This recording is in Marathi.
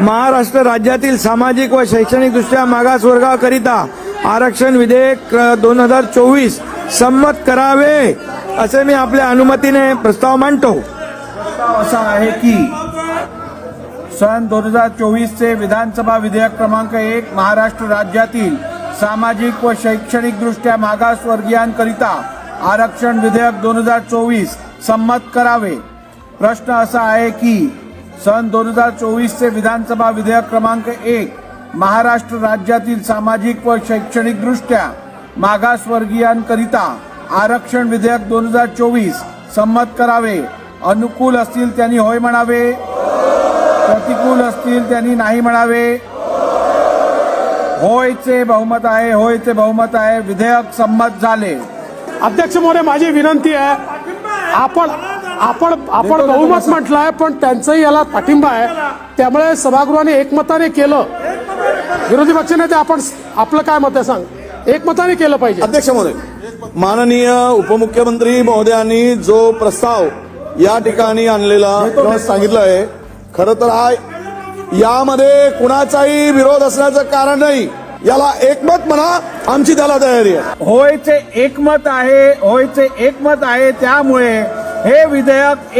महाराष्ट्र राज्यातील सामाजिक व शैक्षणिकदृष्ट्या मागासवर्गाकरिता आरक्षण विधेयक दोन हजार चोवीस संमत करावे असे मी आपल्या अनुमतीने प्रस्ताव मांडतो. प्रस्ताव असा आहे की सन दोन हजार चोवीसचे विधानसभा विधेयक क्रमांक एक महाराष्ट्र राज्यातील सामाजिक व शैक्षणिकदृष्ट्या मागासवर्गीयांकरिता आरक्षण विधेयक दोन हजार चोवीस संमत करावे. प्रश्न असा आहे की सन दोन हजार चोवीसचे विधानसभा विधेयक क्रमांक एक महाराष्ट्र राज्यातील सामाजिक व शैक्षणिक दृष्ट्या मागासवर्गीयांकरिता आरक्षण विधेयक दोन हजार चोवीस संमत करावे. अनुकूल असतील त्यांनी होय म्हणावे. प्रतिकूल असतील त्यांनी नाही म्हणावे. होयचे बहुमत आहे होयचे बहुमत आहे. विधेयक संमत झाले. अध्यक्ष महोदय माझी विनंती आहे आपण आपण आपण बहुमत म्हटलंय पण त्यांचंही याला पाठिंबा आहे. त्यामुळे सभागृहाने एकमताने केलं. विरोधी पक्षनेते आपण आपलं काय मत आहे सांग? एकमताने केलं पाहिजे. अध्यक्ष महोदय माननीय उपमुख्यमंत्री महोदयांनी जो प्रस्ताव या ठिकाणी आणलेला सांगितलं आहे खरं तर हा यामध्ये कुणाचाही विरोध असण्याचं कारण नाही. याला एकमत म्हणा आमची त्याला तयारी आहे. होयचे एकमत आहे होयचे एकमत आहे त्यामुळे हे विधेयक